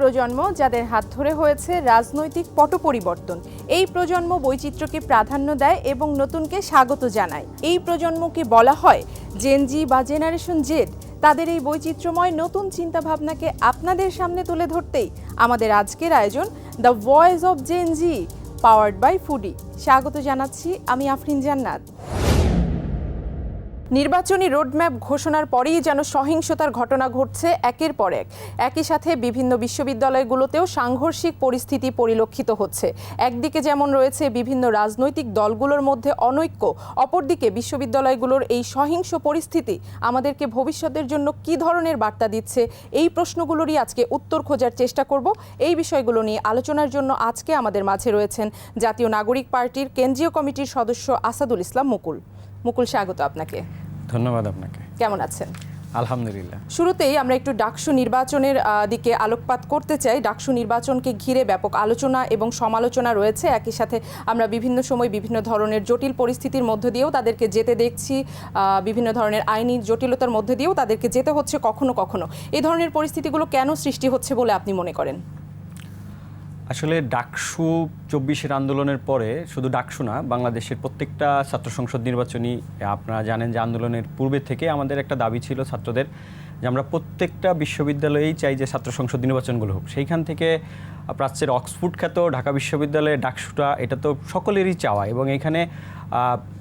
প্রজন্ম যাদের হাত ধরে হয়েছে রাজনৈতিক পট পরিবর্তন এই প্রজন্ম বৈচিত্র্যকে প্রাধান্য দেয় এবং নতুনকে স্বাগত জানায়। এই প্রজন্মকে বলা হয় জেনজি বা জেনারেশন জেড তাদের এই বৈচিত্র্যময় নতুন চিন্তাভাবনাকে আপনাদের সামনে তুলে ধরতেই আমাদের আজকের আয়োজন the voice of Gen Z powered by Foodi স্বাগত জানাচ্ছি আমি আফরিন জান্নাত। নির্বাচনী রোডম্যাপ ঘোষণার পরেই যেন সহিংসতার ঘটনা ঘটছে একের পর এক। একই সাথে বিভিন্ন বিশ্ববিদ্যালয়গুলোতেও সাংঘর্ষিক পরিস্থিতি পরিলক্ষিত হচ্ছে। একদিকে যেমন রয়েছে বিভিন্ন রাজনৈতিক দলগুলোর মধ্যে অনৈক্য, অপরদিকে বিশ্ববিদ্যালয়গুলোর এই সহিংস পরিস্থিতি আমাদেরকে ভবিষ্যতের জন্য কী ধরনের বার্তা দিচ্ছে, এই প্রশ্নগুলোরই আজকে উত্তর খোঁজার চেষ্টা করব। এই বিষয়গুলো নিয়ে আলোচনার জন্য আজকে আমাদের মাঝে রয়েছেন জাতীয় নাগরিক পার্টির কেন্দ্রীয় কমিটির সদস্য আসাদুল ইসলাম মুকুল। মুকুল, স্বাগত আপনাকে। ধন্যবাদ আপনাকে। কেমন আছেন? আলহামদুলিল্লাহ। শুরুতেই আমরা একটু ডাকসু নির্বাচনের দিকে আলোকপাত করতে চাই। ডাকসু নির্বাচনকে ঘিরে ব্যাপক আলোচনা এবং সমালোচনা রয়েছে। একই সাথে আমরা বিভিন্ন সময় বিভিন্ন ধরনের জটিল পরিস্থিতির মধ্য দিয়েও তাদেরকে যেতে দেখছি বিভিন্ন ধরনের আইনি জটিলতার মধ্যে দিয়েও তাদেরকে যেতে হচ্ছে কখনো কখনো। এই ধরনের পরিস্থিতিগুলো কেন সৃষ্টি হচ্ছে বলে আপনি মনে করেন? আসলে ডাকসু চব্বিশের আন্দোলনের পরে শুধু ডাকসু না, বাংলাদেশের প্রত্যেকটা ছাত্র সংসদ নির্বাচনী আপনারা জানেন যে আন্দোলনের পূর্বে থেকে আমাদের একটা দাবি ছিল ছাত্রদের যে আমরা প্রত্যেকটা বিশ্ববিদ্যালয়েই চাই যে ছাত্র সংসদ নির্বাচনগুলো হোক। সেইখান থেকে প্রাচ্যের অক্সফোর্ড খ্যাত ঢাকা বিশ্ববিদ্যালয়ের ডাকসুটা, এটা তো সকলেরই চাওয়া এবং এখানে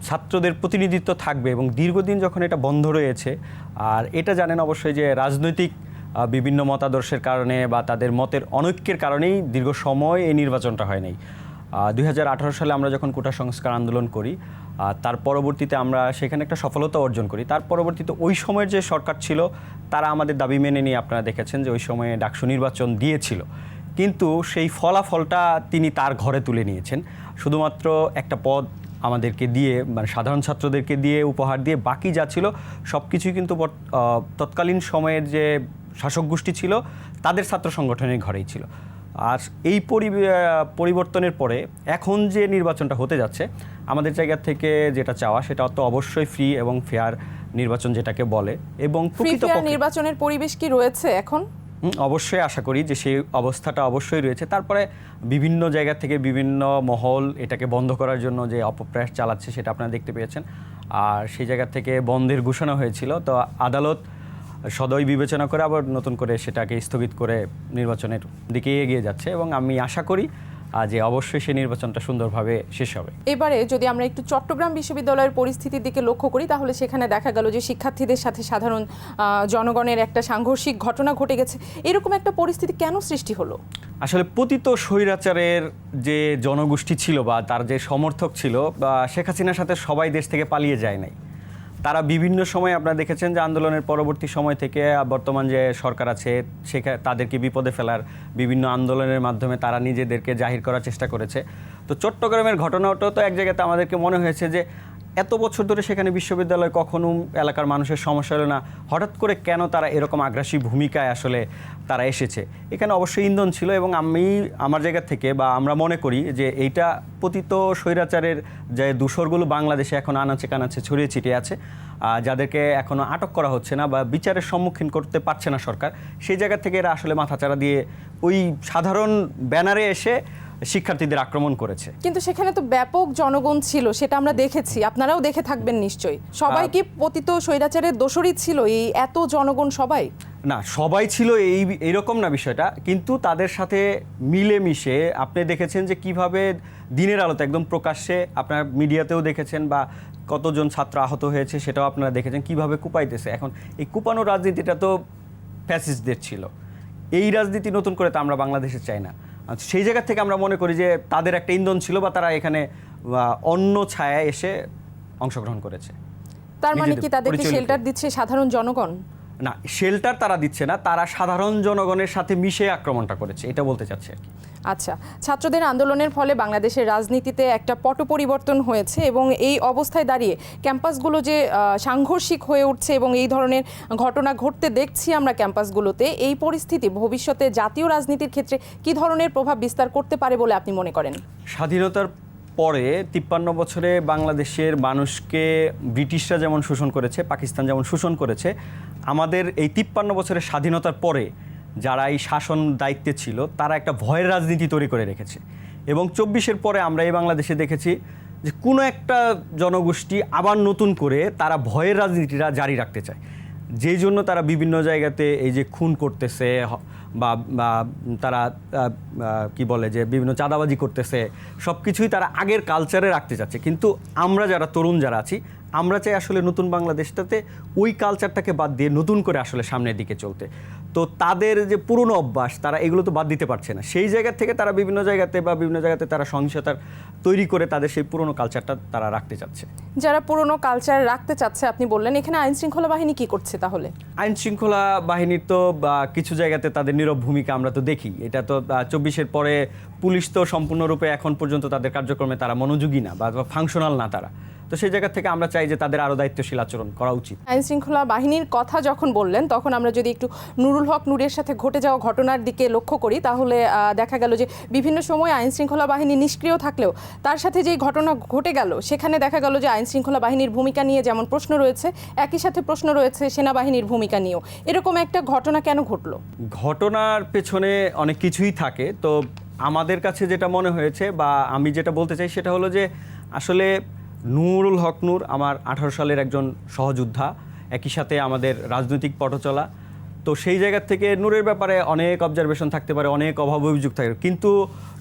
ছাত্রদের প্রতিনিধিত্ব থাকবে এবং দীর্ঘদিন যখন এটা বন্ধ রয়েছে, আর এটা জানেন অবশ্যই যে রাজনৈতিক বিভিন্ন মতাদর্শের কারণে বা তাদের মতের অনৈক্যের কারণেই দীর্ঘ সময় এই নির্বাচনটা হয় নাই। দুই হাজার আঠারো সালে আমরা যখন কোটা সংস্কার আন্দোলন করি তার পরবর্তীতে আমরা সেখানে একটা সফলতা অর্জন করি। তার পরবর্তীতে ওই সময়ের যে সরকার ছিল, তারা আমাদের দাবি মেনে নিয়ে আপনারা দেখেছেন যে ওই সময়ে ডাকসু নির্বাচন দিয়েছিল। কিন্তু সেই ফলাফলটা তিনি তার ঘরে তুলে নিয়েছেন। শুধুমাত্র একটা পদ আমাদেরকে দিয়ে মানে সাধারণ ছাত্রদেরকে দিয়ে উপহার দিয়ে বাকি যা ছিল সব কিছুই কিন্তু তৎকালীন সময়ের যে শাসক গোষ্ঠী ছিল তাদের ছাত্র সংগঠনের ঘরেই ছিল। আর এই পরি- পরিবর্তনের পরে এখন যে নির্বাচনটা হতে যাচ্ছে আমাদের জায়গা থেকে যেটা চাওয়া সেটা তো অবশ্যই ফ্রি এবং ফেয়ার নির্বাচন যেটাকে বলে এবং নির্বাচনের পরিবেশ কি রয়েছে এখন? অবশ্যই আশা করি যে সেই অবস্থাটা অবশ্যই রয়েছে। তারপরে বিভিন্ন জায়গা থেকে বিভিন্ন মহল এটাকে বন্ধ করার জন্য যে অপপ্রয়াস চালাচ্ছে সেটা আপনারা দেখতে পেয়েছেন। আর সেই জায়গা থেকে বন্ধের ঘোষণা হয়েছিল। তো আদালত সদয় বিবেচনা করে আবার নতুন করে সেটাকে স্থগিত করে নির্বাচনের দিকে এগিয়ে যাচ্ছে এবং আমি আশা করি যে অবশ্যই সেই নির্বাচনটা সুন্দরভাবে শেষ হবে। এবারে যদি আমরা একটু চট্টগ্রাম বিশ্ববিদ্যালয়ের পরিস্থিতির দিকে লক্ষ্য করি তাহলে সেখানে দেখা গেল যে শিক্ষার্থীদের সাথে সাধারণ জনগণের একটা সাংঘর্ষিক ঘটনা ঘটে গেছে। এরকম একটা পরিস্থিতি কেন সৃষ্টি হলো? আসলে পতিত স্বৈরাচারের যে জনগোষ্ঠী ছিল বা তার যে সমর্থক ছিল বা শেখ হাসিনার সাথে সবাই দেশ থেকে পালিয়ে যায় নাই। তারা বিভিন্ন সময় আপনারা দেখেছেন যে আন্দোলনের পরবর্তী সময় থেকে বর্তমান যে সরকার আছে সেখানে তাদেরকে বিপদে ফেলার বিভিন্ন আন্দোলনের মাধ্যমে তারা নিজেদেরকে জাহির করার চেষ্টা করেছে। তো চট্টগ্রামের ঘটনাটাও তো এক জায়গাতে আমাদেরকে মনে হয়েছে যে এত বছর ধরে সেখানে বিশ্ববিদ্যালয় কখনো এলাকার মানুষের সমস্যা হলো না? হঠাৎ করে কেন তারা এরকম আগ্রাসী ভূমিকায় আসলে তারা এসেছে? এখানে অবশ্যই ইন্ধন ছিল এবং আমি আমার জায়গা থেকে বা আমরা মনে করি যে এইটা পতিত স্বৈরাচারের যে দূষরগুলো বাংলাদেশে এখন আনাচে কানাচে ছড়িয়ে ছিটিয়ে আছে যাদেরকে এখনও আটক করা হচ্ছে না বা বিচারের সম্মুখীন করতে পারছে না সরকার, সেই জায়গা থেকে এরা আসলে মাথাচাড়া দিয়ে ওই সাধারণ ব্যানারে এসে শিক্ষার্থীদের আক্রমণ করেছে। কিন্তু সেখানে তো ব্যাপক জনগণ ছিল সেটা আমরা দেখেছি। আপনারাও দেখে থাকবেন নিশ্চয়ই। সবাই কি পতিত স্বৈরাচারের দোষরই ছিল এই এত জনগণ সবাই? না সবাই ছিল এই এরকম না বিষয়টা কিন্তু তাদের সাথে মিলেমিশে আপনি দেখেছেন যে কীভাবে দিনের আলোতে একদম প্রকাশ্যে আপনার মিডিয়াতেও দেখেছেন বা কতজন ছাত্র আহত হয়েছে সেটাও আপনারা দেখেছেন কীভাবে কুপাইতেছে। এখন এই কুপানো রাজনীতিটা তো ফ্যাসিস্টদের ছিল। এই রাজনীতি নতুন করে তো আমরা বাংলাদেশে চাই না। আর সেই জায়গা থেকে আমরা মনে করি যে তাদের একটা ইন্ধন ছিল বা তারা এখানে অন্য ছায়া এসে অংশগ্রহণ করেছে। তার মানে কি তাদেরকে শেল্টার দিচ্ছে সাধারণ জনগণ? না শেল্টার তারা দিচ্ছে না তারা সাধারণ জনগণের সাথে মিশে আক্রমণটা করেছে এটা বলতে চাচ্ছে আর কি। আচ্ছা ছাত্রদের আন্দোলনের ফলে বাংলাদেশের রাজনীতিতে একটা পট পরিবর্তন হয়েছে এবং এই অবস্থায় দাঁড়িয়ে ক্যাম্পাসগুলো যে সাংঘর্ষিক হয়ে উঠছে এবং এই ধরনের ঘটনা ঘটতে দেখছি আমরা ক্যাম্পাসগুলোতে এই পরিস্থিতি ভবিষ্যতে জাতীয় রাজনীতির ক্ষেত্রে কি ধরনের প্রভাব বিস্তার করতে পারে বলে আপনি মনে করেন? স্বাধীনতার পরে তিপ্পান্ন বছরে বাংলাদেশের মানুষকে ব্রিটিশরা যেমন শোষণ করেছে, পাকিস্তান যেমন শোষণ করেছে, আমাদের এই তিপ্পান্ন বছরের স্বাধীনতার পরে যারা এই শাসন দায়িত্বে ছিল, তারা একটা ভয়ের রাজনীতি তৈরি করে রেখেছে। এবং চব্বিশের পরে আমরা এই বাংলাদেশে দেখেছি যে কোনো একটা জনগোষ্ঠী আবার নতুন করে তারা ভয়ের রাজনীতিটা জারি রাখতে চায়। যেই জন্য তারা বিভিন্ন জায়গাতে এই যে খুন করতেছে বা বা তারা কি বলে যে বিভিন্ন চাঁদাবাজি করতেছে সব কিছুই তারা আগের কালচারে রাখতে চাচ্ছে। কিন্তু আমরা যারা, তরুণ যারা আছি আমরা চাই আসলে নতুন বাংলাদেশটাতে ওই কালচারটাকে বাদ দিয়ে নতুন করে আসলে সামনের দিকে চলতে। তো তাদের যে পুরনো অভ্যাস তারা এগুলো তো বাদ দিতে পারছে না। সেই জায়গা থেকে তারা বিভিন্ন জায়গাতে বা বিভিন্ন জায়গাতে তারা সহিংসতার তৈরি করে তাদের সেই পুরনো কালচারটা তারা রাখতে চাচ্ছে। যারা পুরনো কালচার রাখতে চাচ্ছে আপনি বললেন এখানে আইন শৃঙ্খলা বাহিনী কি করছে তাহলে? আইন শৃঙ্খলা বাহিনীর তো বা, কিছু জায়গাতে তাদের নীরব ভূমিকা আমরা তো দেখি। এটা তো চব্বিশের পরে পুলিশ তো সম্পূর্ণরূপে এখন পর্যন্ত তাদের কার্যক্রমে তারা মনোযোগী না বা ফাংশনাল না তারা। তো সেই জায়গা থেকে আমরা চাই যে তাদের আরও দায়িত্বশীল আচরণ করা উচিত। আইন শৃঙ্খলা বাহিনীর কথা যখন বললেন তখন আমরা যদি একটু নুরুল হক নুরের সাথে ঘটে যাওয়া ঘটনার দিকে লক্ষ্য করি তাহলে দেখা গেল যে বিভিন্ন সময় আইন শৃঙ্খলা বাহিনী নিষ্ক্রিয় থাকলেও তার সাথে যেই ঘটনা ঘটে গেল সেখানে দেখা গেল যে আইন শৃঙ্খলা বাহিনীর ভূমিকা নিয়ে যেমন প্রশ্ন রয়েছে একই সাথে প্রশ্ন রয়েছে সেনাবাহিনীর ভূমিকা নিয়েও। এরকম একটা ঘটনা কেন ঘটলো? ঘটনার পেছনে অনেক কিছুই থাকে। তো আমাদের কাছে যেটা মনে হয়েছে বা আমি যেটা বলতে চাই সেটা হলো যে আসলে নুরুল হক নূর আমার আঠারো সালের একজন সহযোদ্ধা। একই সাথে আমাদের রাজনৈতিক পটচলা। তো সেই জায়গা থেকে নূরের ব্যাপারে অনেক অবজারভেশন থাকতে পারে অনেক অভাব অভিযোগ থাকে। কিন্তু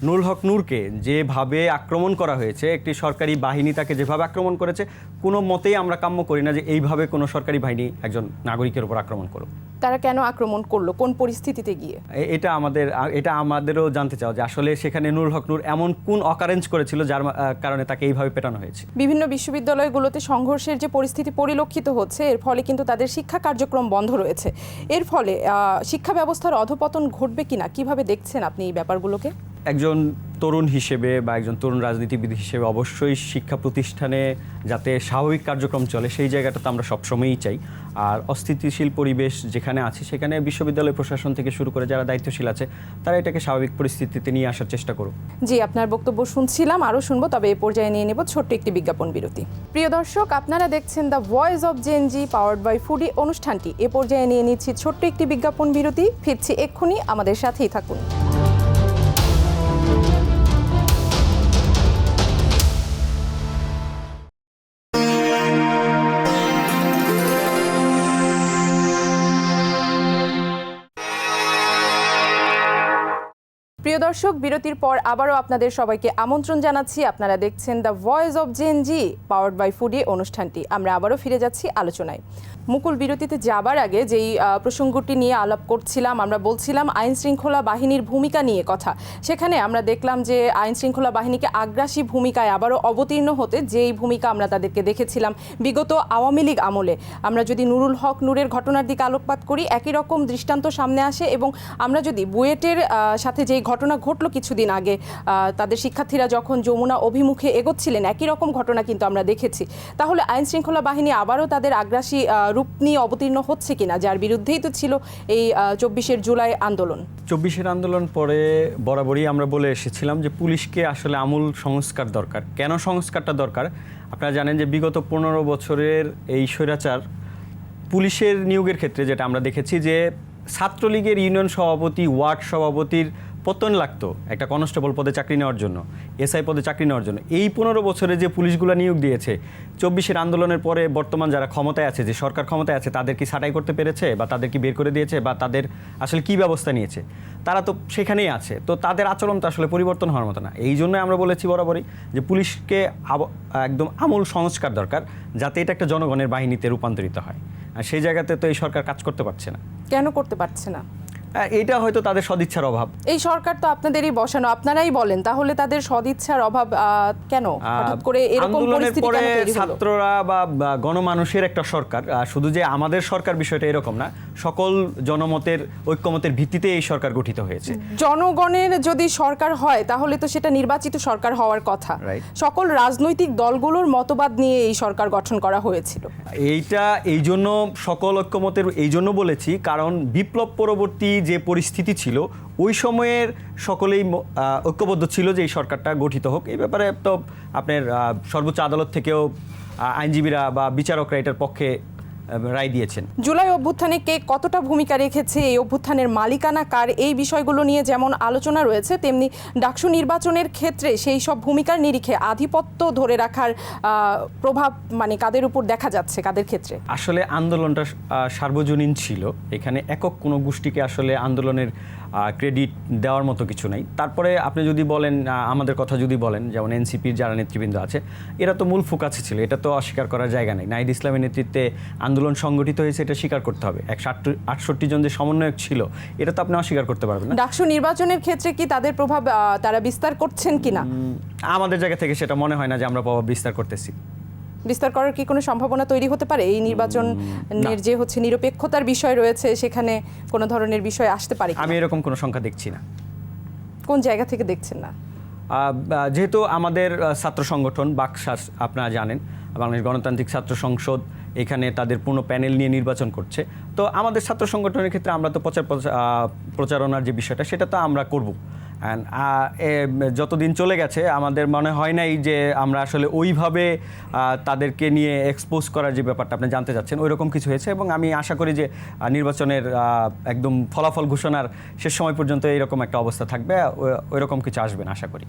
নুরুল হক নূরকে যেভাবে আক্রমণ করা হয়েছে একটি সরকারি বাহিনী তাকে যেভাবে আক্রমণ করেছে কোনো মতেই আমরা কাম্য করি না যে এইভাবে কোনো সরকারি বাহিনী একজন নাগরিকের উপর আক্রমণ করুক। তারা কেন আক্রমণ করল? কোন পরিস্থিতিতে গিয়ে? এটা আমাদের এটা আমাদেরও জানতে চাও যে আসলে সেখানে নুরুল হক নূর এমন কোন অকারেঞ্জ করেছিল যার কারণে তাকে এইভাবে পেটানো হয়েছে? বিভিন্ন বিশ্ববিদ্যালয়গুলোতে সংঘর্ষের যে পরিস্থিতি পরিলক্ষিত হচ্ছে এর ফলে কিন্তু তাদের শিক্ষা কার্যক্রম বন্ধ রয়েছে। এর ফলে আহ, শিক্ষা ব্যবস্থার অধপতন ঘটবে কিনা? কীভাবে দেখছেন আপনি এই ব্যাপারগুলোকে? একজন তরুণ হিসেবে বা একজন তরুণ রাজনীতিবিদ হিসেবে অবশ্যই শিক্ষা প্রতিষ্ঠানে যাতে স্বাভাবিক কার্যক্রম চলে, সেই জায়গাটা তো আমরা সবসময়ই চাই। আর অস্থিতিশীল পরিবেশ যেখানে আছে, সেখানে বিশ্ববিদ্যালয় প্রশাসন থেকে শুরু করে যারা দায়িত্বশীল আছে, তারা এটাকে স্বাভাবিক পরিস্থিতিতে নিয়ে আসার চেষ্টা করুক। জি, আপনার বক্তব্য শুনছিলাম, আরও শুনব, তবে এ পর্যায়ে নিয়ে নেব ছোট্ট একটি বিজ্ঞাপন বিরতি। প্রিয় দর্শক, আপনারা দেখছেন the voice of Gen Z powered by Foodi অনুষ্ঠানটি। এ পর্যায়ে নিয়ে নিচ্ছি ছোট্ট একটি বিজ্ঞাপন বিরতি। ফিরছি এক্ষুনি, আমাদের সাথেই থাকুন। দর্শক, বিরতির পর আবারও আপনাদের সবাইকে আমন্ত্রণ জানাচ্ছি। আপনারা দেখছেন the voice of Gen Z powered by Foodi অনুষ্ঠানটি। আমরা আবারও ফিরে যাচ্ছি আলোচনায়। মুকুল বিরতিতে যাবার আগে যেই প্রসঙ্গটি নিয়ে আলাপ করছিলাম, আমরা বলছিলাম আইন শৃঙ্খলা বাহিনীর ভূমিকা নিয়ে কথা। সেখানে আমরা দেখলাম যে আইন শৃঙ্খলা বাহিনীকে আগ্রাসী ভূমিকায় আবারও অবতীর্ণ হতে যেই ভূমিকা আমরা তাদেরকে দেখেছিলাম বিগত আওয়ামী লীগ আমলে। আমরা যদি নুরুল হক নূরের ঘটনার দিকে আলোকপাত করি, একই রকম দৃষ্টান্ত সামনে আসে এবং আমরা যদি বুয়েটের সাথে যেই ঘটনা ঘটলো কিছুদিন আগে তাদের শিক্ষার্থীরা যখন যমুনা অভিমুখে এগোচ্ছিলেন, একই রকম ঘটনা কিন্তু আমরা দেখেছি। তাহলে আইন শৃঙ্খলা বাহিনী আবারও তাদের আগ্রাসী রূপ নিয়ে অবতীর্ণ হচ্ছে কিনা, যার বিরুদ্ধেই তো ছিল এই চব্বিশের জুলাই আন্দোলন। চব্বিশের আন্দোলন পরে বরাবরই আমরা বলে এসেছিলাম যে পুলিশকে আসলে আমূল সংস্কার দরকার। কেন সংস্কারটা দরকার? আপনারা জানেন যে বিগত পনেরো বছরের এই স্বৈরাচার পুলিশের নিয়োগের ক্ষেত্রে যেটা আমরা দেখেছি যে ছাত্রলীগের ইউনিয়ন সভাপতি, ওয়ার্ড সভাপতির পতন লাগতো একটা কনস্টেবল পদে চাকরি নেওয়ার জন্য, এসআই পদে চাকরি নেওয়ার জন্য। এই পনেরো বছরে যে পুলিশগুলো নিয়োগ দিয়েছে, চব্বিশের আন্দোলনের পরে বর্তমান যারা ক্ষমতায় আছে, যে সরকার ক্ষমতায় আছে, তাদের কি ছাঁটাই করতে পেরেছে বা তাদের কি বের করে দিয়েছে বা তাদের আসলে কি ব্যবস্থা নিয়েছে? তারা তো সেখানেই আছে। তো তাদের আচরণ তো আসলে পরিবর্তন হওয়ার মতো না। এই জন্য আমরা বলেছি বরাবরই যে পুলিশকে একদম আমূল সংস্কার দরকার, যাতে এটা একটা জনগণের বাহিনীতে রূপান্তরিত হয়। আর সেই জায়গাতে তো এই সরকার কাজ করতে পারছে না। কেন করতে পারছে না? এইটা হয়তো তাদের সদিচ্ছার অভাব। এই সরকার তো আপনাদেরই বসানো আপনারাই বলেন তাহলে তাদের সদিচ্ছার অভাব কেন? হঠাৎ করে এরকম পরিস্থিতি কেন তৈরি হলো? ছাত্ররা বা গণমানুষের একটা সরকার শুধু যে আমাদের সরকার বিষয়টা এরকম না সকল জনমতের ঐক্যমতের ভিত্তিতে এই সরকার গঠিত হয়েছে। জনগণের যদি সরকার হয় তাহলে তো সেটা নির্বাচিত সরকার হওয়ার কথা. সকল রাজনৈতিক দলগুলোর মতবাদ নিয়ে এই সরকার গঠন করা হয়েছিল। এইটা এই জন্য সকল ঐক্যমতের এই জন্য বলেছি কারণ বিপ্লব পরবর্তী যে পরিস্থিতি ছিল, ওই সময়ের সকলেই ঐক্যবদ্ধ ছিল যে এই সরকারটা গঠিত হোক। এই ব্যাপারে তো আপনার সর্বোচ্চ আদালত থেকেও আইনজীবীরা বা বিচারকরা এটার পক্ষে রায় দিয়েছেন। জুলাই অভ্যুত্থানে কে কতটা ভূমিকা রেখেছে এই অভ্যুত্থানের মালিকানা কার এই বিষয়গুলো নিয়ে যেমন আলোচনা রয়েছে তেমনি ডাকসু নির্বাচনের ক্ষেত্রে সেই সব ভূমিকার নিরিখে আধিপত্য ধরে রাখার প্রভাব মানে কাদের উপর দেখা যাচ্ছে কাদের ক্ষেত্রে? আসলে আন্দোলনটা সার্বজনীন ছিল। এখানে একক কোনো গোষ্ঠীকে আসলে আন্দোলনের ক্রেডিট দেওয়ার মতো কিছু নাই। তারপরে আপনি যদি বলেন আমাদের কথা যদি বলেন যেমন এনসিপির যারা নেতৃবৃন্দ আছে এরা তো মূল ফোকাসে ছিল এটা তো অস্বীকার করার জায়গা নেই। নাইদ ইসলামের নেতৃত্বে আন্দোলন সংগঠিত হয়েছে এটা স্বীকার করতে হবে। একশো আটষট্টি জন যে সমন্বয়ক ছিল এটা তো আপনি অস্বীকার করতে পারবেন না। ডাকসু নির্বাচনের ক্ষেত্রে কি তাদের প্রভাব তারা বিস্তার করছেন কিনা? আমাদের জায়গা থেকে সেটা মনে হয় না যে আমরা প্রভাব বিস্তার করতেছি। বিস্তার করার কি কোনো সম্ভাবনা তৈরি হতে পারে? এই নির্বাচনের যে হচ্ছে নিরপেক্ষতার বিষয় রয়েছে সেখানে কোনো ধরনের বিষয় আসতে পারে আমি এরকম কোনো সংখ্যা দেখছি না। কোন জায়গা থেকে দেখছেন না? যেহেতু আমাদের ছাত্র সংগঠন বাকশাস আপনারা জানেন বাংলাদেশ গণতান্ত্রিক ছাত্র সংসদ এখানে তাদের পূর্ণ প্যানেল নিয়ে নির্বাচন করছে। তো আমাদের ছাত্র সংগঠনের ক্ষেত্রে আমরা তো প্রচার প্রচা- প্রচারণার যে বিষয়টা, সেটা তো আমরা করব। অ্যান্ড যতদিন চলে গেছে, আমাদের মনে হয় নাই যে আমরা আসলে ওইভাবে তাদেরকে নিয়ে এক্সপোজ করার যে ব্যাপারটা আপনি জানতে চাচ্ছেন ওই রকম কিছু হয়েছে। এবং আমি আশা করি যে নির্বাচনের একদম ফলাফল ঘোষণার শেষ সময় পর্যন্ত এইরকম একটা অবস্থা থাকবে ওই রকম কিছু আসবে না, আশা করি।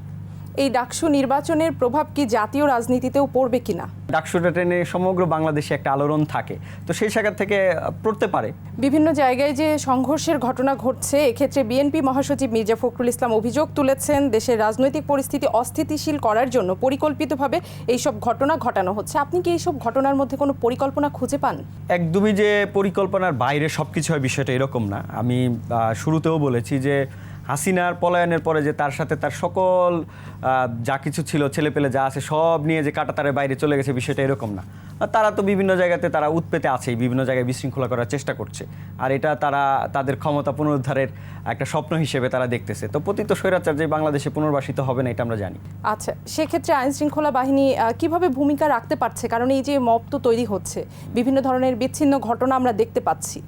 এই ডাকসু নির্বাচনের প্রভাব কি জাতীয় রাজনীতিতেও পড়বে কিনা? ডাকসুটা ট্রেনে সমগ্র বাংলাদেশে একটা আলোড়ন থাকে। তো সেই জায়গা থেকে পড়তে পারে। বিভিন্ন জায়গায় যে সংঘর্ষের ঘটনা ঘটছে এক্ষেত্রে বিএনপি মহাসচিব মির্জা ফখরুল ইসলাম অভিযোগ তুলেছেন দেশের রাজনৈতিক পরিস্থিতি অস্থিতিশীল করার জন্য পরিকল্পিতভাবে এইসব ঘটনা ঘটানো হচ্ছে। আপনি কি এইসব ঘটনার মধ্যে কোনো পরিকল্পনা খুঁজে পান? একদমই যে পরিকল্পনার বাইরে সব কিছু হয় বিষয়টা এরকম না। আমি শুরুতেও বলেছি যে হাসিনার পলায়নের পরে যে তার সাথে তার সকল যা কিছু ছিল, ছেলেপেলে যা আছে, সব নিয়ে যে কাটাতারের বাইরে চলে গেছে, বিষয়টা এরকম না। তারা তো বিভিন্ন জায়গাতে, তারা উৎপেতে আছেই, বিভিন্ন জায়গায় বিশৃঙ্খলা করার চেষ্টা করছে। আর এটা তারা, তাদের ক্ষমতা পুনরুদ্ধারের একটা স্বপ্ন হিসেবে তারা দেখতেছে। তো পতিত স্বৈরাচার যে বাংলাদেশে পুনর্বাসিত হবে না, এটা আমরা জানি। আচ্ছা সেক্ষেত্রে আইন শৃঙ্খলা বাহিনী কীভাবে ভূমিকা রাখতে পারছে? কারণ এই যে মপ তো তৈরি হচ্ছে, বিভিন্ন ধরনের বিচ্ছিন্ন ঘটনা আমরা দেখতে পাচ্ছি।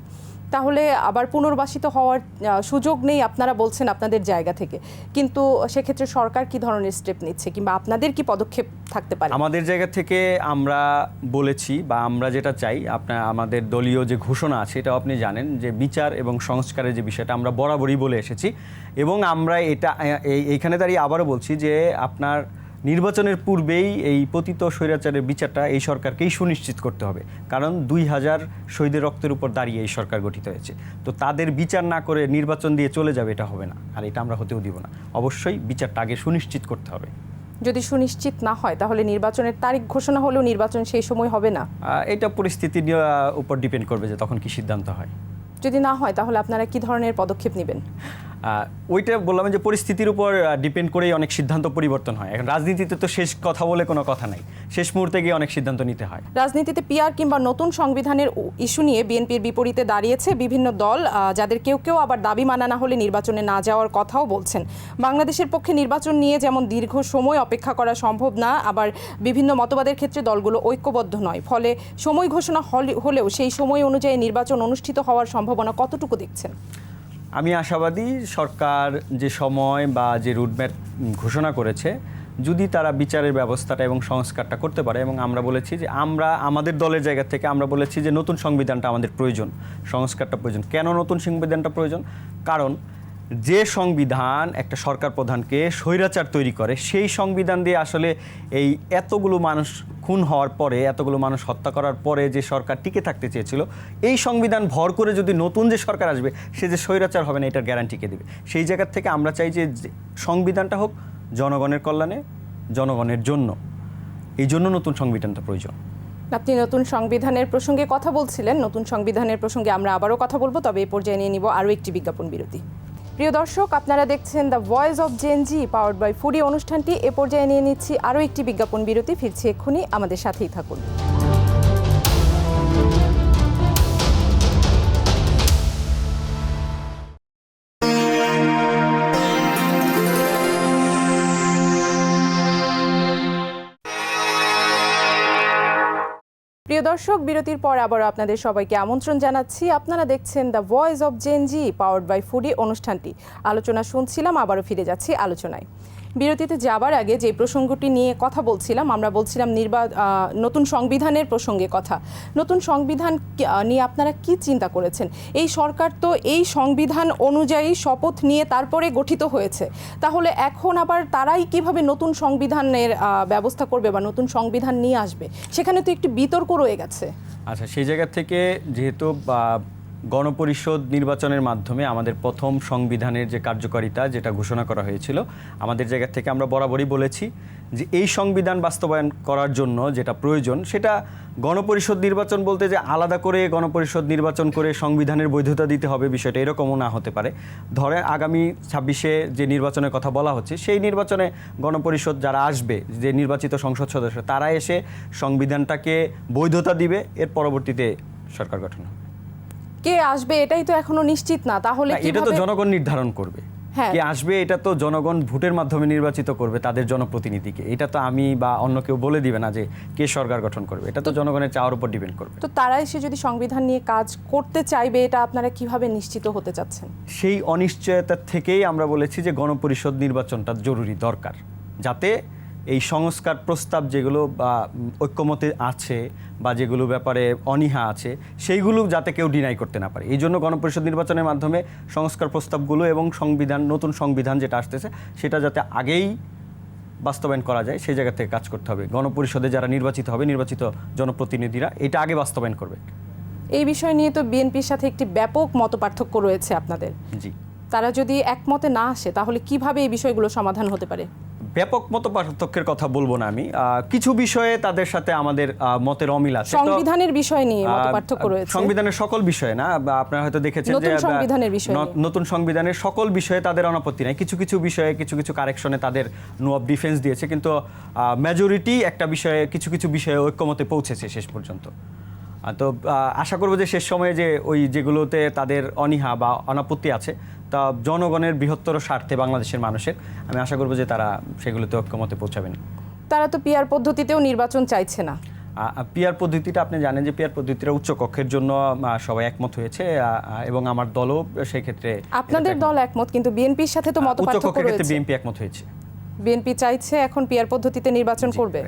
তাহলে আবার পুনর্বাসিত হওয়ার সুযোগ নেই আপনারা বলছেন আপনাদের জায়গা থেকে। কিন্তু সেক্ষেত্রে সরকার কি ধরনের স্টেপ নিচ্ছে কিংবা আপনাদের কি পদক্ষেপ থাকতে পারে? আমাদের জায়গা থেকে আমরা বলেছি বা আমরা যেটা চাই আপনার আমাদের দলীয় যে ঘোষণা আছে, এটাও আপনি জানেন যে বিচার এবং সংস্কারের যে বিষয়টা আমরা বরাবরই বলে এসেছি। এবং আমরা এটা এই- এইখানে দাঁড়িয়ে আবারও বলছি যে আপনার নির্বাচনের পূর্বেই এই পতিত স্বৈরাচারের বিচারটা এই সরকারকেই সুনিশ্চিত করতে হবে। কারণ দুই হাজার শহীদের রক্তের উপর দাঁড়িয়ে এই সরকার গঠিত হয়েছে। তো তাদের বিচার না করে নির্বাচন দিয়ে চলে যাবে এটা হবে না। আর এটা আমরা হতেও দিব না। অবশ্যই বিচারটা আগে সুনিশ্চিত করতে হবে। যদি সুনিশ্চিত না হয় তাহলে নির্বাচনের তারিখ ঘোষণা হলেও নির্বাচন সেই সময় হবে না? এটা পরিস্থিতির উপর ডিপেন্ড করবে যে তখন কি সিদ্ধান্ত হয়। যদি না হয় তাহলে আপনারা কি ধরনের পদক্ষেপ নেবেন? ওইটা বললাম যে পরিস্থিতির উপর ডিপেন্ড করেই অনেক সিদ্ধান্ত পরিবর্তন হয়। এখন রাজনীতিতে তো শেষ কথা বলে কোনো কথা নাই। শেষ মুহূর্তে গিয়ে অনেক সিদ্ধান্ত নিতে হয়। রাজনীতিতে পিআর কিংবা নতুন সংবিধানের ইস্যু নিয়ে বিএনপির বিপরীতে দাঁড়িয়েছে বিভিন্ন দল যাদের কেউ কেউ আবার দাবি মানা না হলে নির্বাচনে না যাওয়ার কথাও বলছেন। বাংলাদেশের পক্ষে নির্বাচন নিয়ে যেমন দীর্ঘ সময় অপেক্ষা করা সম্ভব না, আবার বিভিন্ন মতবাদের ক্ষেত্রে দলগুলো ঐক্যবদ্ধ নয়। ফলে সময় ঘোষণা হলে- হলেও সেই সময় অনুযায়ী নির্বাচন অনুষ্ঠিত হওয়ার সম্ভাবনা কতটুকু দেখছেন? আমি আশাবাদী সরকার যে সময় বা যে রুটম্যাপ ঘোষণা করেছে, যদি তারা বিচারের ব্যবস্থাটা এবং সংস্কারটা করতে পারে, এবং আমরা বলেছি যে আমরা, আমাদের দলের জায়গা থেকে আমরা বলেছি যে নতুন সংবিধানটা আমাদের প্রয়োজন, সংস্কারটা প্রয়োজন। কেন নতুন সংবিধানটা প্রয়োজন? কারণ যে সংবিধান একটা সরকার প্রধানকে স্বৈরাচার তৈরি করে, সেই সংবিধান দিয়ে আসলে এই এতগুলো মানুষ খুন হওয়ার পরে, এতগুলো মানুষ হত্যা করার পরে যে সরকার টিকে থাকতে চেয়েছিল, এই সংবিধান ভর করে যদি নতুন যে সরকার আসবে, সে যে স্বৈরাচার হবে না, এটার গ্যারান্টি কে দেবে? সেই জায়গার থেকে আমরা চাই যে সংবিধানটা হোক জনগণের কল্যাণে, জনগণের জন্য। এই জন্য নতুন সংবিধানটা প্রয়োজন। আপনি নতুন সংবিধানের প্রসঙ্গে কথা বলছিলেন, নতুন সংবিধানের প্রসঙ্গে আমরা আবারও কথা বলব, তবে এই পর্যায়ে নিয়ে নিব আরও একটি বিজ্ঞাপন বিরতি। প্রিয় দর্শক, আপনারা দেখছেন the voice of Gen Z powered by Foodi অনুষ্ঠানটি। এ পর্যায়ে নিয়ে নিচ্ছি আরও একটি বিজ্ঞাপন বিরতি। ফিরছি এক্ষুনি। আমাদের সাথেই থাকুন। প্রিয় দর্শক, বিরতির পর আবারও আপনাদের সবাইকে আমন্ত্রণ জানাচ্ছি। আপনারা দেখছেন the voice of Gen Z powered by Foodi অনুষ্ঠানটি। আলোচনা শুনছিলাম, আবারও ফিরে যাচ্ছি আলোচনায়। বিরতিতে যাবার আগে যে প্রসঙ্গটি নিয়ে কথা বলছিলাম, আমরা বলছিলাম নির্বা নতুন সংবিধানের প্রসঙ্গে কথা। নতুন সংবিধান নিয়ে আপনারা কি চিন্তা করেছেন? এই সরকার তো এই সংবিধান অনুযায়ী শপথ নিয়ে তারপরে গঠিত হয়েছে। তাহলে এখন আবার তারাই কীভাবে নতুন সংবিধানের ব্যবস্থা করবে বা নতুন সংবিধান নিয়ে আসবে? সেখানে তো একটি বিতর্ক রয়ে গেছে। আচ্ছা সেই জায়গা থেকে যেহেতু গণপরিষদ নির্বাচনের মাধ্যমে আমাদের প্রথম সংবিধানের যে কার্যকারিতা যেটা ঘোষণা করা হয়েছিল, আমাদের জায়গা থেকে আমরা বরাবরই বলেছি যে এই সংবিধান বাস্তবায়ন করার জন্য যেটা প্রয়োজন সেটা গণপরিষদ নির্বাচন বলতে যে আলাদা করে গণপরিষদ নির্বাচন করে সংবিধানের বৈধতা দিতে হবে বিষয়টা এরকমও না হতে পারে। ধরে আগামী ছাব্বিশে যে নির্বাচনের কথা বলা হচ্ছে, সেই নির্বাচনে গণপরিষদ যারা আসবে, যে নির্বাচিত সংসদ সদস্য, তারা এসে সংবিধানটাকে বৈধতা দিবে, এর পরবর্তীতে সরকার গঠন হবে। কে আসবে এটাই তো এখনও নিশ্চিত না। তাহলে এটা তো জনগণ নির্ধারণ করবে। হ্যাঁ। কে আসবে এটা তো জনগণ ভোটের মাধ্যমে নির্বাচিত করবে তাদের জনপ্রতিনিধিকে। এটা তো আমি বা অন্য কেউ বলে দিবে না যে কে সরকার গঠন করবে। এটা তো জনগণের চাওয়ার উপর ডিপেন্ড করবে। তো তারা এসে যদি সংবিধান নিয়ে কাজ করতে চাইবে এটা আপনারা কীভাবে নিশ্চিত হতে চাচ্ছেন? সেই অনিশ্চয়তা থেকেই আমরা বলেছি যে গণপরিষদ নির্বাচনটা জরুরি দরকার। যাতে এই সংস্কার প্রস্তাব যেগুলো বা ঐক্যমতে আছে বা যেগুলো ব্যাপারে অনীহা আছে সেইগুলো যাতে কেউ ডিনাই করতে না পারে। এই জন্য গণপরিষদ নির্বাচনের মাধ্যমে সংস্কার প্রস্তাবগুলো এবং সংবিধান নতুন সংবিধান যেটা আসতেছে সেটা যাতে আগেই বাস্তবায়ন করা যায় সেই জায়গা থেকে কাজ করতে হবে। গণপরিষদে যারা নির্বাচিত হবে নির্বাচিত জনপ্রতিনিধিরা এটা আগে বাস্তবায়ন করবে। এই বিষয় নিয়ে তো বিএনপির সাথে একটি ব্যাপক মতপার্থক্য রয়েছে আপনাদের। জি। তারা যদি একমতে না আসে তাহলে কীভাবে এই বিষয়গুলো সমাধান হতে পারে? ব্যাপক মত পার্থক্যের কথা বলব না আমি। কিছু বিষয়ে তাদের সাথে আমাদের মতের অমিল আছে। সংবিধানের বিষয় নিয়ে আহ, মতপার্থক্য রয়েছে। সংবিধানের সকল বিষয়ে না? আপনারা হয়তো দেখেছেন যে সংবিধানের বিষয়ে নতুন সংবিধানের সকল বিষয়ে তাদের অনাপত্তি নাই। কিছু কিছু বিষয়ে কিছু কিছু কারেকশনে তাদের নো অফ ডিফেন্স দিয়েছে। কিন্তু মেজরিটি একটা বিষয়ে কিছু কিছু বিষয়ে ঐক্যমতে পৌঁছেছে শেষ পর্যন্ত। তো আশা করব যে শেষ সময়ে যে ওই যেগুলোতে তাদের অনীহা বা অনাপত্তি আছে তা জনগণের বৃহত্তর স্বার্থে বাংলাদেশের মানুষের। আমি আশা করব যে তারা সেগুলোতে ঐক্যমতে পৌঁছাবেন। তারা তো পিয়ার পদ্ধতিতেও নির্বাচন চাইছে না। পিয়ার পদ্ধতিটা আপনি জানেন যে পিয়ার পদ্ধতিটা উচ্চ কক্ষের জন্য সবাই একমত হয়েছে এবং আমার দলও সেই ক্ষেত্রে আপনাদের দল একমত কিন্তু বিএনপির সাথে তো উচ্চ মতপার্থক্য কক্ষের ক্ষেত্রে বিএনপি একমত হয়েছে। বিএনপি চাইছে এখন পিয়ার পদ্ধতিতে নির্বাচন করবে।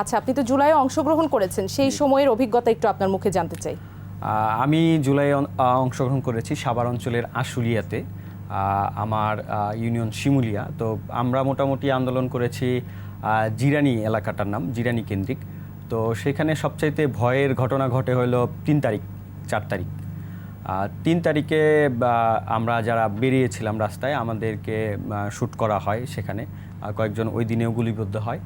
আচ্ছা আপনি তো জুলাইয়ে অংশগ্রহণ করেছেন সেই সময়ের অভিজ্ঞতা একটু আপনার মুখে জানতে চাই। আমি জুলাই অংশগ্রহণ করেছি সাভার অঞ্চলের আশুলিয়াতে আমার ইউনিয়ন শিমুলিয়া। তো আমরা মোটামুটি আন্দোলন করেছি জিরানি এলাকাটার নাম, জিরানি কেন্দ্রিক। তো সেখানে সবচাইতে ভয়ের ঘটনা ঘটে হলো তিন তারিখ, চার তারিখ। তিন তারিখে আমরা যারা বেরিয়েছিলাম রাস্তায়, আমাদেরকে শ্যুট করা হয় সেখানে। কয়েকজন ওই দিনেও গুলিবিদ্ধ হয়।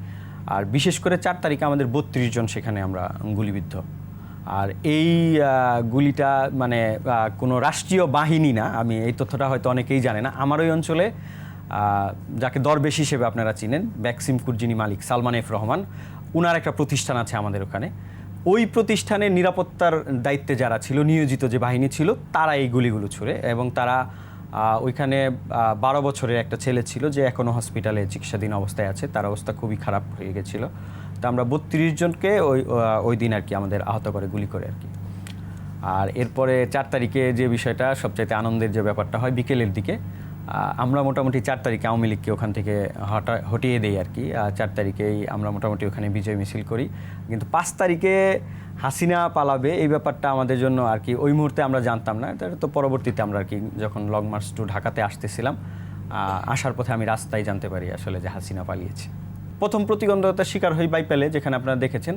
আর বিশেষ করে চার তারিখে আমাদের বত্রিশ জন সেখানে আমরা গুলিবিদ্ধ। আর এই গুলিটা মানে কোনো রাষ্ট্রীয় বাহিনী না, আমি এই তথ্যটা হয়তো অনেকেই জানে না। আমার ওই অঞ্চলে যাকে দরবেশ হিসেবে আপনারা চিনেন ব্যাকসিমকুর যিনি মালিক সালমান এফ রহমান, উনার একটা প্রতিষ্ঠান আছে আমাদের ওখানে। ওই প্রতিষ্ঠানের নিরাপত্তার দায়িত্বে যারা ছিল, নিয়োজিত যে বাহিনী ছিল, তারা এই গুলিগুলো ছুড়ে এবং তারা ওইখানে বারো বছরের একটা ছেলে ছিল যে এখনও হসপিটালে চিকিৎসাধীন অবস্থায় আছে। তার অবস্থা খুবই খারাপ হয়ে গেছিল। তো আমরা বত্রিশ জনকে ওই ওই দিন আর কি আমাদের আহত করে, গুলি করে আর কি। আর এরপরে চার তারিখে যে বিষয়টা, সবচাইতে আনন্দের যে ব্যাপারটা হয় বিকেলের দিকে আমরা মোটামুটি চার তারিখে আওয়ামী লীগকে ওখান থেকে হটা, হটিয়ে দেই আর কি। চার তারিখেই আমরা মোটামুটি ওখানে বিজয় মিছিল করি। কিন্তু পাঁচ তারিখে হাসিনা পালাবে, এই ব্যাপারটা আমাদের জন্য আর কি ওই মুহূর্তে আমরা জানতাম না। তো পরবর্তীতে আমরা আর কি যখন লং মার্চ টু ঢাকাতে আসতেছিলাম আসার পথে আমি রাস্তায় জানতে পারি আসলে যে হাসিনা পালিয়েছে। প্রথম প্রতিবন্ধকতার শিকার হই বাইপেলে যেখানে আপনারা দেখেছেন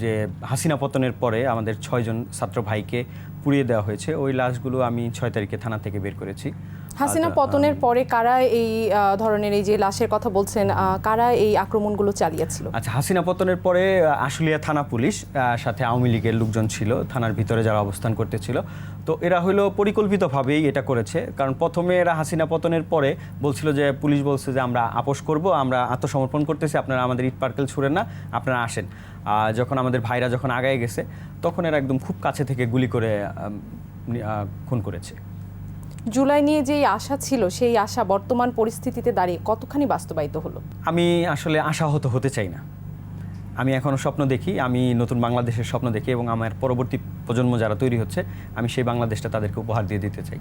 যে হাসিনা পতনের পরে আমাদের ছয়জন ছাত্র ভাইকে পুড়িয়ে দেওয়া হয়েছে। ওই লাশগুলো আমি ছয় তারিখে থানা থেকে বের করেছি। হাসিনা পতনের পরে কারা এই ধরনের এই যে লাশের কথা বলছেন কারা এই আক্রমণগুলো চালিয়েছিল? আচ্ছা হাসিনা পতনের পরে আশুলিয়া থানা পুলিশ সাথে আওয়ামী লীগের লোকজন ছিল থানার ভিতরে যারা অবস্থান করতেছিল। তো এরা হলো পরিকল্পিতভাবেই এটা করেছে কারণ প্রথমে এরা হাসিনা পতনের পরে বলছিল যে পুলিশ বলছে যে আমরা আপোষ করব আমরা আত্মসমর্পণ করতেছি আপনারা আমাদের ইট পার্কেল ছুড়েন না আপনারা আসেন। যখন আমাদের ভাইরা যখন আগায় গেছে তখন এরা একদম খুব কাছে থেকে গুলি করে খুন করেছে। জুলাই নিয়ে যে আশা ছিল সেই আশা বর্তমান পরিস্থিতিতে দাঁড়িয়ে কতখানি বাস্তবায়িত হলো? আমি আসলে আশাহত হতে চাই না। আমি এখনও স্বপ্ন দেখি আমি নতুন বাংলাদেশের স্বপ্ন দেখি এবং আমার পরবর্তী প্রজন্ম যারা তৈরি হচ্ছে আমি সেই বাংলাদেশটা তাদেরকে উপহার দিয়ে দিতে চাই।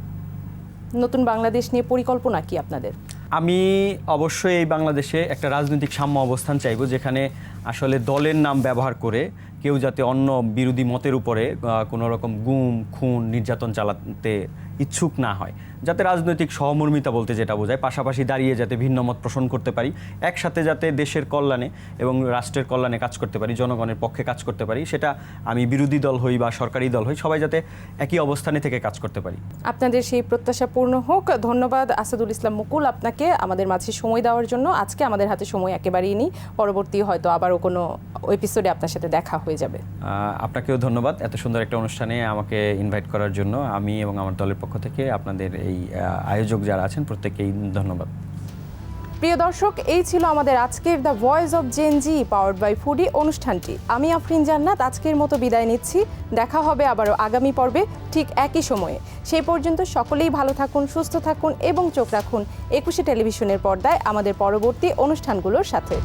নতুন বাংলাদেশ নিয়ে পরিকল্পনা কি আপনাদের? আমি অবশ্যই এই বাংলাদেশে একটা রাজনৈতিক সাম্য অবস্থান চাইব যেখানে আসলে দলের নাম ব্যবহার করে কেউ যাতে অন্য বিরোধী মতের উপরে কোনো রকম গুম খুন নির্যাতন চালাতে ইচ্ছুক না হয়। যাতে রাজনৈতিক সহমর্মিতা বলতে যেটা বোঝায় পাশাপাশি দাঁড়িয়ে যাতে ভিন্ন মত পোষণ করতে পারি একসাথে যাতে দেশের কল্যাণে এবং রাষ্ট্রের কল্যাণে কাজ করতে পারি জনগণের পক্ষে কাজ করতে পারি সেটা আমি বিরোধী দল হই বা সরকারি দল হই সবাই যাতে একই অবস্থানে থেকে কাজ করতে পারি। আপনাদের সেই প্রত্যাশা পূর্ণ হোক। ধন্যবাদ আসাদুল ইসলাম মুকুল আপনাকে আমাদের মাঝে সময় দেওয়ার জন্য। আজকে আমাদের হাতে সময় একেবারেই নেই। পরবর্তী হয়তো আবারও কোনো এপিসোডে আপনার সাথে দেখা হয়ে যাবে। আপনাকেও ধন্যবাদ এত সুন্দর একটা অনুষ্ঠানে আমাকে ইনভাইট করার জন্য। আমি এবং আমার দলের পক্ষ থেকে আপনাদের এই আয়োজক যারা আছেন, প্রত্যেককেই ধন্যবাদ। প্রিয় দর্শক, এই ছিল আমাদের আজকের the voice of Gen Z powered by Foodi অনুষ্ঠানটি। আমি আফরিন জান্নাত, আজকের মতো বিদায় নিচ্ছি। দেখা হবে আবারও আগামী পর্বে ঠিক একই সময়ে। সেই পর্যন্ত সকলেই ভালো থাকুন, সুস্থ থাকুন এবং চোখ রাখুন। একুশে টেলিভিশনের পর্দায় আমাদের পরবর্তী অনুষ্ঠানগুলোর সাথে।